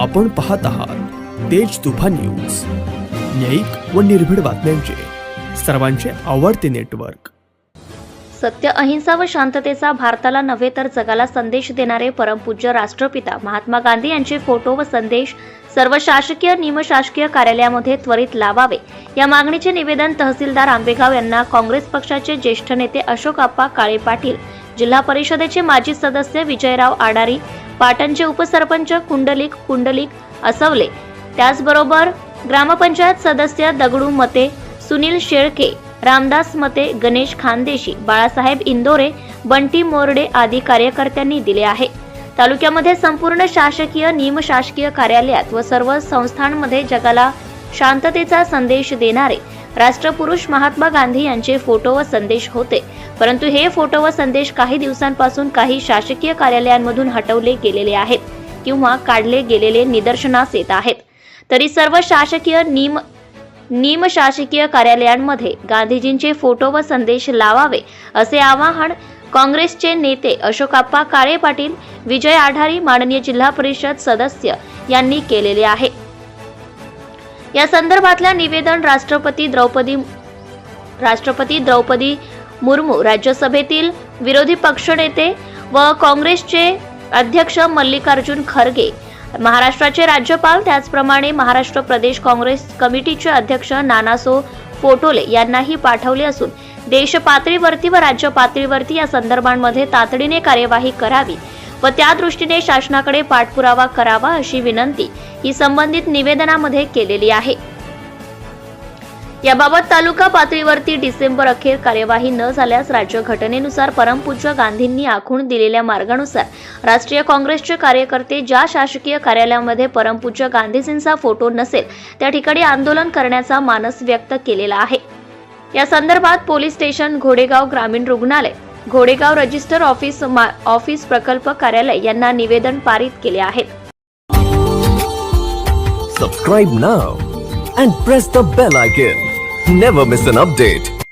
आपण पाहत आहात तेज तुफान न्यूज. न्यायिक व निर्भीड बातम्यांचे. सर्वांचे आवडते नेटवर्क. सत्य अहिंसा व शांततेचा भारताला नव्हे तर जगाला संदेश देणारे परमपूज्य राष्ट्रपिता महात्मा गांधी यांचे फोटो व संदेश सर्व शासकीय निमशासकीय कार्यालयामध्ये त्वरित लावावे. या मागणीचे निवेदन तहसीलदार आंबेगाव यांना काँग्रेस पक्षाचे ज्येष्ठ नेते अशोक आप्पा काळे पाटील जिल्हा परिषदेचे माजी सदस्य विजयराव आडारी पाटणचे उपसरपंच कुंडलिक कुंडलिक असवले. त्याचबरोबर ग्रामपंचायत सदस्य दगडू मते सुनील शेळके रामदास मते गणेश खानदेशी बाळासाहेब इंदोरे बंटी मोरडे आदी कार्यकर्त्यांनी दिले आहे. तालुक्यामध्ये संपूर्ण शासकीय निमशासकीय कार्यालयात व सर्व संस्थांमध्ये जगाला शांततेचा संदेश देणारे राष्ट्रपुरुष महात्मा गांधी यांचे फोटो व संदेश होते. परंतु हे फोटो व संदेश काही दिवसांपासून काही शासकीय कार्यालयांमधून हटवले गेलेले आहेत किंवा काढले गेलेले निदर्शनास येत आहेत. तरी सर्व शासकीय निम निमशासकीय कार्यालयांमध्ये गांधीजींचे फोटो व संदेश लावावे असे आवाहन काँग्रेसचे नेते अशोकाप्पा काळे पाटील विजय आढारी माननीय जिल्हा परिषद सदस्य यांनी केलेले आहे. या संदर्भातल्या निवेदन राष्ट्रपती द्रौपदी राष्ट्रपती द्रौपदी मुर्मू राज्यसभेतील विरोधी पक्षनेते व काँग्रेसचे अध्यक्ष मल्लिकार्जुन खरगे महाराष्ट्राचे राज्यपाल त्याचप्रमाणे महाराष्ट्र प्रदेश काँग्रेस कमिटीचे अध्यक्ष नानासो पोटोले यांनाही पाठवले असून देश पातळीवरती व राज्य पातळीवरती या संदर्भांमध्ये तातडीने कार्यवाही करावी. व त्या दृष्टीने शासनाकडे पाठपुरावा करावा अशी विनंती ही संबंधित निवेदनामध्ये केलेली आहे. याबाबत तालुका पातळीवरती डिसेंबर अखेर कार्यवाही न झाल्यास राज्य घटनेनुसार परमपूज्य गांधींनी आखून दिलेल्या मार्गानुसार राष्ट्रीय काँग्रेसचे कार्यकर्ते ज्या शासकीय कार्यालयामध्ये परमपूज्य गांधीजींचा फोटो नसेल त्या ठिकाणी आंदोलन करण्याचा मानस व्यक्त केलेला आहे. या संदर्भात पोलीस स्टेशन घोडेगाव ग्रामीण रुग्णालय घोडेगाव रजिस्टर ऑफिस ऑफिस प्रकल्प कार्यालय यांना निवेदन पारित केले आहेत. सबस्क्राईब ना and press the bell icon never miss an update